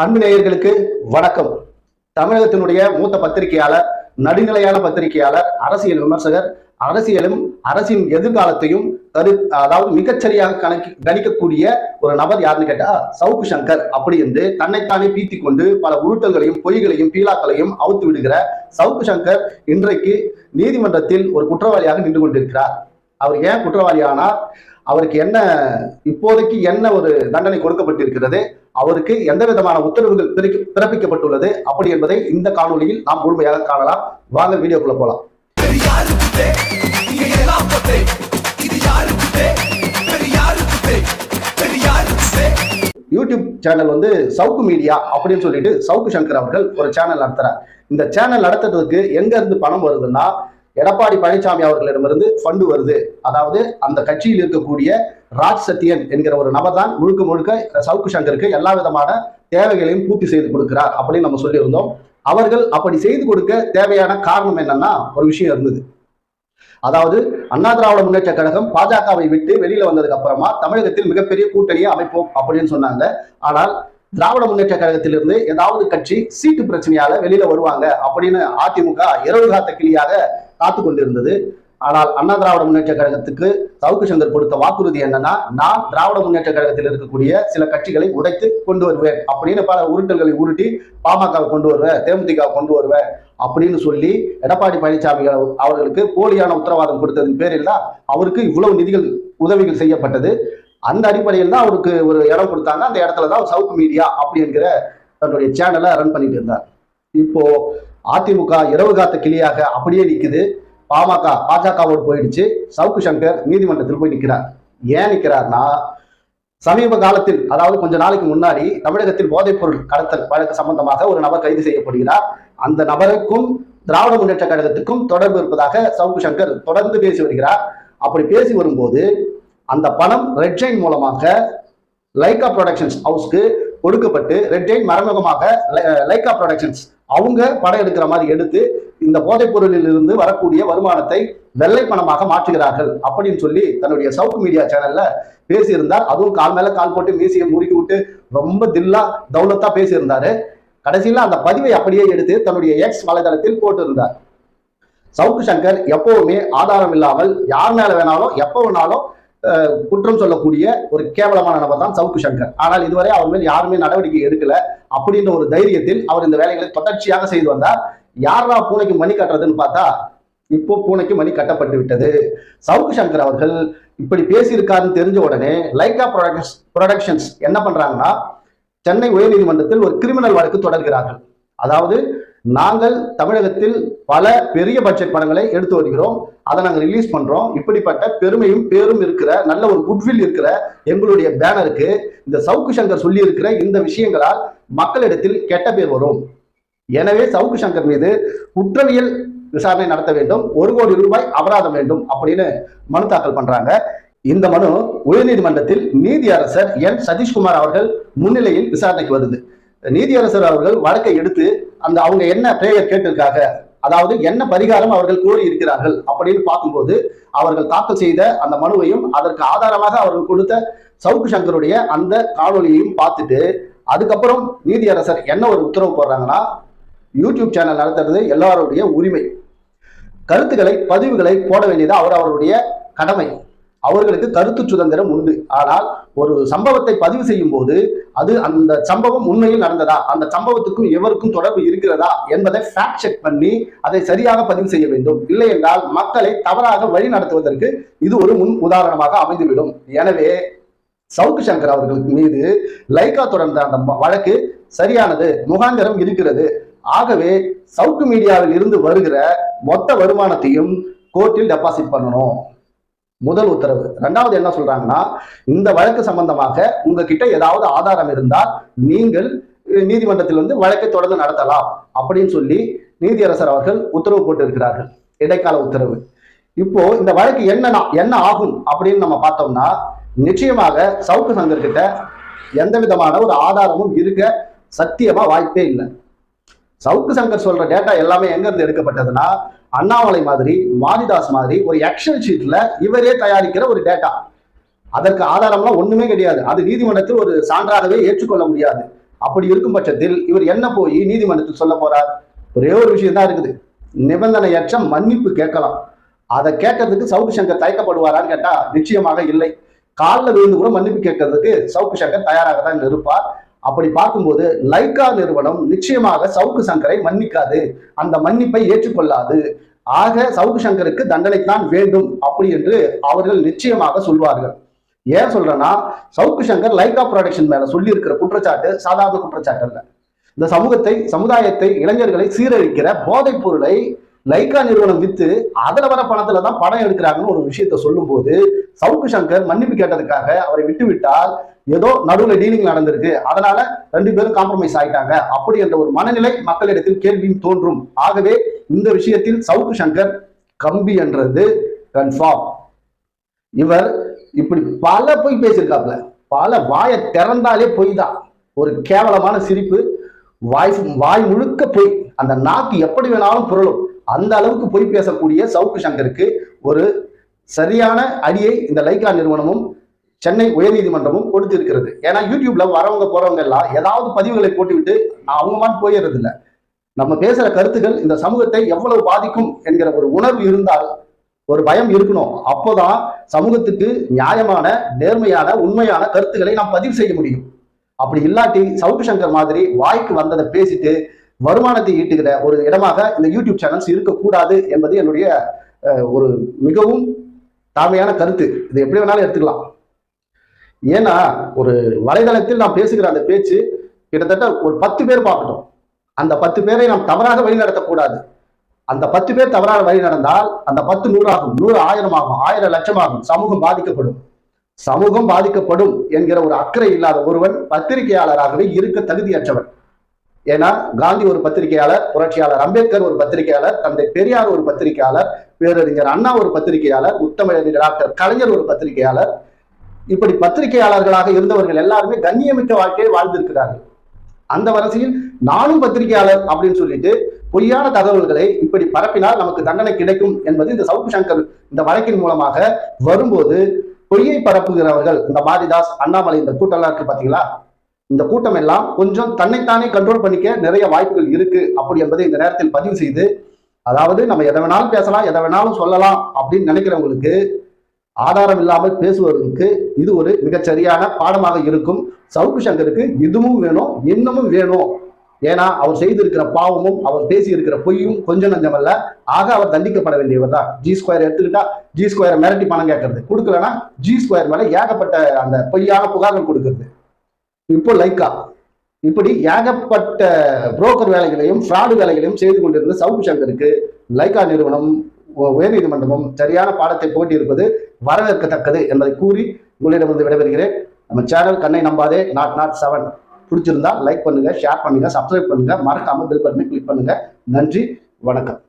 அன்பு நேயர்களுக்கு வணக்கம். தமிழகத்தினுடைய மூத்த பத்திரிகையாளர் நடுநிலையான பத்திரிகையாளர் அரசியல் விமர்சகர் அரசியலும் அரசின் எதிர்காலத்தையும் கரு அதாவது மிகச்சரியாக கணக்கி கணிக்கக்கூடிய ஒரு நபர் யாருன்னு கேட்டா சவுக்கு சங்கர் அப்படி என்று தன்னைத்தானே பீத்தி கொண்டு பல உருட்டல்களையும் பொய்களையும் பீலாக்களையும் அவுத்து விடுகிற சவுக்கு சங்கர் இன்றைக்கு நீதிமன்றத்தில் ஒரு குற்றவாளியாக நின்று கொண்டிருக்கிறார். அவர் ஏன் குற்றவாளியானார் அவருக்கு என்ன இப்போதைக்கு என்ன ஒரு தண்டனை கொடுக்கப்பட்டிருக்கிறது? அவருக்கு எந்த விதமான உத்தரவுகள் பிறப்பிக்கப்பட்டுள்ளது? அப்படி என்பதை இந்த காணொளியில் நாம் முழுமையாக காணலாம். வாங்க வீடியோக்குள்ள போலாம். யூடியூப் சேனல் வந்து சவுக்கு மீடியா அப்படின்னு சொல்லிட்டு சவுக்கு சங்கர் அவர்கள் ஒரு சேனல் நடத்துறார். இந்த சேனல் நடத்துறதுக்கு எங்க இருந்து பணம் வருதுன்னா எடப்பாடி பழனிசாமி அவர்களிடமிருந்து ஃபண்டு வருது. அதாவது அந்த கட்சியில் இருக்கக்கூடிய ராஜ் சத்யன் என்கிற ஒரு நபர் தான் முழுக்க முழுக்க சவுக்கு சங்கருக்கு எல்லா விதமான தேவைகளையும் பூர்த்தி செய்து கொடுக்கிறார் அப்படின்னு நம்ம சொல்லியிருந்தோம். அவர்கள் அப்படி செய்து கொடுக்க தேவையான காரணம் என்னன்னா ஒரு விஷயம் இருந்தது. அதாவது அண்ணா திராவிட முன்னேற்ற கழகம் பாஜகவை விட்டு வெளியில வந்ததுக்கு அப்புறமா தமிழகத்தில் மிகப்பெரிய கூட்டணியை அமைப்போம் அப்படின்னு சொன்னாங்க. ஆனால் திராவிட முன்னேற்ற கழகத்திலிருந்து ஏதாவது கட்சி சீட்டு பிரச்சனையால வெளியில வருவாங்க அப்படின்னு அதிமுக இரவு காத்த கிளியாக காத்து கொண்டிருந்தது ஆனால் அண்ணா திராவிட முன்னேற்ற கழகத்துக்கு சவுக்கு சங்கர் கொடுத்த வாக்குறுதி என்னன்னா நான் திராவிட முன்னேற்ற கழகத்தில் இருக்கக்கூடிய சில கட்சிகளை உடைத்து கொண்டு வருவேன் அப்படின்னு பல உருட்டல்களை உருட்டி பாமகவை கொண்டு வருவேன் தேமுதிக கொண்டு வருவேன் அப்படின்னு சொல்லி எடப்பாடி பழனிசாமி அவர்களுக்கு போலியான உத்தரவாதம் கொடுத்ததன் பேரில் தான் அவருக்கு இவ்வளவு நிதிகள் உதவிகள் செய்யப்பட்டது. அந்த அடிப்படையில் தான் அவருக்கு ஒரு இடம் கொடுத்தாங்க. அந்த இடத்துல தான் சவுக்கு மீடியா அப்படி என்கிற தன்னுடைய சேனலை ரன் பண்ணிட்டு இருந்தார். இப்போ அதிமுக இரவு காத்த கிளியாக அப்படியே நிற்குது பாமக பாஜகவோடு போயிடுச்சு. சவுக்கு சங்கர் நீதிமன்றத்தில் போய் நிற்கிறார் ஏன் நிற்கிறார்னா சமீப காலத்தில் அதாவது கொஞ்ச நாளைக்கு முன்னாடி தமிழகத்தில் போதைப்பொருள் கடத்தல் வழக்கு சம்பந்தமாக ஒரு நபர் கைது செய்யப்படுகிறார். அந்த நபருக்கும் திராவிட முன்னேற்ற கழகத்துக்கும் தொடர்பு இருப்பதாக சவுக்கு சங்கர் தொடர்ந்து பேசி வருகிறார். அப்படி பேசி வரும்போது அந்த பணம் ரெட் ஜெயின் மூலமாக லைகா ப்ரொடக்ஷன்ஸ் ஹவுஸ்க்கு கொடுக்கப்பட்டு ரெட் மறைமுகமாக லை- லைகா ப்ரொடக்ஷன்ஸ் அவங்க படம் எடுக்கிற மாதிரி எடுத்து இந்த போதைப் பொருளில் இருந்து வரக்கூடிய வருமானத்தை வெள்ளை பணமாக மாற்றுகிறார்கள் அப்படின்னு சொல்லி தன்னுடைய சவுத் மீடியா சேனல்ல பேசியிருந்தார். அதுவும் கால் மேல கால் போட்டு மீசியை முறுக்கி விட்டு ரொம்ப தில்லா தௌலத்தா பேசியிருந்தாரு. கடைசியில அந்த பதிவை அப்படியே எடுத்து தன்னுடைய எக்ஸ் வலைதளத்தில் போட்டிருந்தார். சவுக்கு சங்கர் எப்பவுமே ஆதாரம் இல்லாமல் யார் மேல வேணாலும் எப்போ வேணாலும் குற்றம் சொல்லக்கூடிய ஒரு கேவலமான நபர் தான் சவுக்கு சங்கர். ஆனால் இதுவரை அவர் மேல் யாருமே நடவடிக்கை எடுக்கல. அப்படின்ற ஒரு தைரியத்தில் அவர் இந்த வேலைகளை தொடர்ச்சியாக செய்து வந்தார். யாரா பூனைக்கு மணி கட்டுறதுன்னு பார்த்தா இப்போ பூனைக்கு மணி கட்டப்பட்டு விட்டது. சவுக்கு சங்கர் அவர்கள் இப்படி பேசியிருக்காருன்னு தெரிஞ்ச உடனே லைகா ப்ரொடக்ஷன்ஸ் ப்ரொடக்ஷன்ஸ் என்ன பண்றாங்கன்னா சென்னை உயர்நீதிமன்றத்தில் ஒரு கிரிமினல் வழக்கு தொடர்கிறார்கள். அதாவது நாங்கள் தமிழகத்தில் பல பெரிய பட்ஜெட் படங்களை எடுத்து வருகிறோம். அதை நாங்கள் ரிலீஸ் பண்றோம். இப்படிப்பட்ட பெருமையும் பேரும் இருக்கிற நல்ல ஒரு குட்வில் இருக்கிற எங்களுடைய பேனருக்கு இந்த சவுக்கு சங்கர் சொல்லி இருக்கிற இந்த விஷயங்களால் மக்களிடத்தில் கெட்ட பேர் வரும். எனவே சவுக்கு சங்கர் மீது குற்றவியல் விசாரணை நடத்த வேண்டும். ஒரு கோடி ரூபாய் அபராதம் வேண்டும் அப்படின்னு மனு தாக்கல் பண்றாங்க. இந்த மனு உயர்நீதிமன்றத்தில் நீதி அரசர் என் சதீஷ்குமார் அவர்கள் முன்னிலையில் விசாரணைக்கு வருது. நீதியரசர் அவர்கள் வழக்கை எடுத்து அந்த அவங்க என்ன பிரேயர் கேட்டிருக்காங்க அதாவது என்ன பரிகாரம் அவர்கள் கோரி இருக்கிறார்கள் அப்படின்னு பார்க்கும்போது அவர்கள் தாக்கல் செய்த அந்த மனுவையும் அதற்கு ஆதாரமாக அவர்கள் கொடுத்த சவுக்கு சங்கருடைய அந்த காணொலியையும் பார்த்துட்டு அதுக்கப்புறம் நீதியரசர் என்ன ஒரு உத்தரவு போடுறாங்கன்னா யூடியூப் சேனல் நடத்துறது எல்லாருடைய உரிமை. கருத்துக்களை பதிவுகளை போட வேண்டியது அவர் அவருடைய கடமை. அவர்களுக்கு கருத்து சுதந்திரம் உண்டு. ஆனால் ஒரு சம்பவத்தை பதிவு செய்யும் போது அது அந்த சம்பவம் உண்மையில் நடந்ததா? அந்த சம்பவத்துக்கும் எவருக்கும் தொடர்பு இருக்கிறதா? என்பதை ஃபேக்ட் செக் பண்ணி அதை சரியாக பதிவு செய்ய வேண்டும். இல்லை என்றால் மக்களை தவறாக வழி நடத்துவதற்கு இது ஒரு முன் உதாரணமாக அமைந்துவிடும். எனவே சவுக்கு சங்கர் அவர்களுக்கு மீது லைகா தொடர்ந்த அந்த வழக்கு சரியானது முகாந்திரம் இருக்கிறது. ஆகவே சவுக்கு மீடியாவில் இருந்து வருகிற மொத்த வருமானத்தையும் கோர்ட்டில் டெபாசிட் பண்ணணும். முதல் உத்தரவு. ரெண்டாவது என்ன சொல்றாங்கன்னா இந்த வழக்கு சம்பந்தமாக உங்ககிட்ட ஏதாவது ஆதாரம் இருந்தால் நீங்கள் நீதிமன்றத்தில் வந்து வழக்கை தொடர்ந்து நடத்தலாம் அப்படின்னு சொல்லி நீதியரசர் அவர்கள் உத்தரவு போட்டிருக்கிறார்கள். இடைக்கால உத்தரவு. இப்போ இந்த வழக்கு என்ன என்ன ஆகும் அப்படின்னு நம்ம பார்த்தோம்னா நிச்சயமாக சவுக்கு சங்கர்கிட்ட எந்த விதமான ஒரு ஆதாரமும் இருக்க சத்தியமா வாய்ப்பே இல்லை. சவுக்கு சங்கர் சொல்ற டேட்டா எல்லாமே எங்க இருந்து எடுக்கப்பட்டதுன்னா அண்ணாமலை மாதிரி மாரிதாஸ் மாதிரி ஒரு எக்ஸல் ஷீட்ல இவரே தயாரிக்கிற ஒரு டேட்டா அதற்கு ஆதாரம்லாம் ஒண்ணுமே கிடையாது. அது நீதிமன்றத்தில் ஒரு சான்றாகவே ஏற்றுக்கொள்ள முடியாது. அப்படி இருக்கும் பட்சத்தில் இவர் என்ன போய் நீதிமன்றத்தில் சொல்ல போறார்? ஒரே ஒரு விஷயம் தான் இருக்குது. நிபந்தனையற்ற மன்னிப்பு கேட்கலாம். அதை கேட்கறதுக்கு சவுக்கு சங்கர் தயக்கப்படுவாரான்னு கேட்டா நிச்சயமாக இல்லை. காலில் விழுந்து கூட மன்னிப்பு கேட்கறதுக்கு சவுக்கு சங்கர் தயாராக தான் இருப்பார். அப்படி பார்க்கும்போது லைக்கா நிறுவனம் நிச்சயமாக சவுக்கு சங்கரை மன்னிக்காது. அந்த மன்னிப்பை ஏற்றுக்கொள்ளாது. ஆக சவுக்கு சங்கருக்கு தண்டனை தான் வேண்டும் அப்படி என்று அவர்கள் நிச்சயமாக சொல்வார்கள். ஏன் சொல்றேன்னா சவுக்கு சங்கர் லைகா ப்ரொடக்ஷன் மேல சொல்லி இருக்கிற குற்றச்சாட்டு சாதாரண குற்றச்சாட்டு அல்ல. இந்த சமூகத்தை சமுதாயத்தை இளைஞர்களை சீரழிக்கிற போதைப் பொருளை லைகா நிறுவனம் வித்து அதுல வர பணத்துல தான் படம் எடுக்கிறாங்கன்னு ஒரு விஷயத்த சொல்லும்போது சவுக்கு சங்கர் மன்னிப்பு கேட்டதுக்காக அவரை விட்டுவிட்டால் ஏதோ நடுவில் டீலிங் நடந்திருக்கு. அதனால ரெண்டு பேரும் காம்ப்ரமைஸ் ஆயிட்டாங்க. அப்படி என்ற ஒரு மனநிலை மக்களிடத்தில் கேள்வியும் தோன்றும். ஆகவே இந்த விஷயத்தில் சவுக்கு சங்கர் கம்பி என்றது கன்ஃபார்ம் இவர் இப்படி பல பொய் பேசியிருக்காப்ல பல வாயை திறந்தாலே பொய் தான் ஒரு கேவலமான சிரிப்பு. வாய் வாய் முழுக்க பொய். அந்த நாக்கு எப்படி வேணாலும் புரளும். அந்த அளவுக்கு பொய் பேசக்கூடிய சவுக்கு சங்கருக்கு ஒரு சரியான அடியை இந்த லைகா நிறுவனமும் சென்னை உயர்நீதிமன்றமும் கொடுத்திருக்கிறது. ஏன்னா யூடியூப்ல வரவங்க போறவங்க எல்லாம் ஏதாவது பதிவுகளை போட்டுவிட்டு அவங்க மாதிரி போயிடுறது இல்லை நம்ம பேசுற கருத்துக்கள் இந்த சமூகத்தை எவ்வளவு பாதிக்கும் என்கிற ஒரு உணர்வு இருந்தால் ஒரு பயம் இருக்கணும். அப்போதான் சமூகத்துக்கு நியாயமான நேர்மையான உண்மையான கருத்துக்களை நாம் பதிவு செய்ய முடியும். அப்படி இல்லாட்டி சவுக்கு சங்கர் மாதிரி வாய்க்கு வந்ததை பேசிட்டு வருமானத்தை ஈட்டுகிற ஒரு இடமாக இந்த யூடியூப் சேனல்ஸ் இருக்கக்கூடாது என்பது என்னுடைய ஒரு மிகவும் தாழ்மையான கருத்து. இது எப்படி வேணாலும் எடுத்துக்கலாம். ஏன்னா ஒரு வலைதளத்தில் நாம் பேசுகிற அந்த பேச்சு கிட்டத்தட்ட ஒரு பத்து பேர் பார்க்கட்டும். அந்த பத்து பேரை நாம் தவறாக வழிநடத்தக்கூடாது அந்த பத்து பேர் தவறாக வழி நடந்தால் அந்த பத்து நூறாகும். நூறு ஆயிரம் ஆகும் ஆயிரம் லட்சம் ஆகும் சமூகம் பாதிக்கப்படும். சமூகம் பாதிக்கப்படும் என்கிற ஒரு அக்கறை இல்லாத ஒருவன் பத்திரிகையாளராகவே இருக்க தகுதியற்றவன். ஏன்னா காந்தி ஒரு பத்திரிகையாளர் புரட்சியாளர் அம்பேத்கர் ஒரு பத்திரிகையாளர் தந்தை பெரியார் ஒரு பத்திரிகையாளர் பேரறிஞர் அண்ணா ஒரு பத்திரிகையாளர் உத்தமிழறிஞர் டாக்டர் கலைஞர் ஒரு பத்திரிகையாளர் இப்படி பத்திரிகையாளர்களாக இருந்தவர்கள் எல்லாருமே கண்ணியமிக்க வாழ்க்கையை வாழ்ந்திருக்கிறார்கள். அந்த வரிசையில் நானும் பத்திரிகையாளர் அப்படின்னு சொல்லிட்டு பொய்யான தகவல்களை இப்படி பரப்பினால் நமக்கு தண்டனை கிடைக்கும் என்பது இந்த சவுக்கு சங்கர் இந்த வழக்கின் மூலமாக வரும்போது பொய்யை பரப்புகிறவர்கள் இந்த மாரிதாஸ் அண்ணாமலை இந்த கூட்டம்லாம் இருக்கு பாத்தீங்களா? இந்த கூட்டம் எல்லாம் கொஞ்சம் தன்னைத்தானே கண்ட்ரோல் பண்ணிக்க நிறைய வாய்ப்புகள் இருக்கு அப்படி என்பதை இந்த நேரத்தில் பதிவு செய்து அதாவது நம்ம எதை வேணாலும் பேசலாம் எதை வேணாலும் சொல்லலாம் அப்படின்னு நினைக்கிறவங்களுக்கு ஆதாரம் இல்லாமல் பேசுவதற்கு இது ஒரு மிகச்சரியான பாடமாக இருக்கும். சவுக்கு சங்கருக்கு இதுவும் வேணும் இன்னமும் வேணும் ஏன்னா அவர் செய்திருக்கிற பாவமும் அவர் பேசியிருக்கிற பொய்யும் கொஞ்சம் நஞ்சமல்ல. ஆக அவர் தண்டிக்கப்பட வேண்டியவர் தான். ஜி ஸ்கொயர் எடுத்துக்கிட்டா ஜி ஸ்கொயரை மிரட்டி பணம் கேட்கறது. கொடுக்கலன்னா ஜி ஸ்கொயர் மேல ஏகப்பட்ட அந்த பொய்யான புகார்கள் கொடுக்கறது. இப்போ லைக்கா. இப்படி ஏகப்பட்ட புரோக்கர் வேலைகளையும் ஃப்ராடு வேலைகளையும் செய்து கொண்டிருந்த சவுக்கு சங்கருக்கு லைக்கா நிறுவனம் உயர்நீதிமன்றமும் சரியான பாடத்தை போட்டியிருப்பது வரவேற்கத்தக்கது என்பதை கூறி உங்களிடமிருந்து விடைபெறுகிறேன். நம்ம சேனல் கண்ணை நம்பாதே நாட் நாட் செவன் பிடிச்சிருந்தா லைக் பண்ணுங்க ஷேர் பண்ணுங்க சப்ஸ்கிரைப் பண்ணுங்க. மறக்காம பில் பட்டனை கிளிக் பண்ணுங்க. நன்றி வணக்கம்.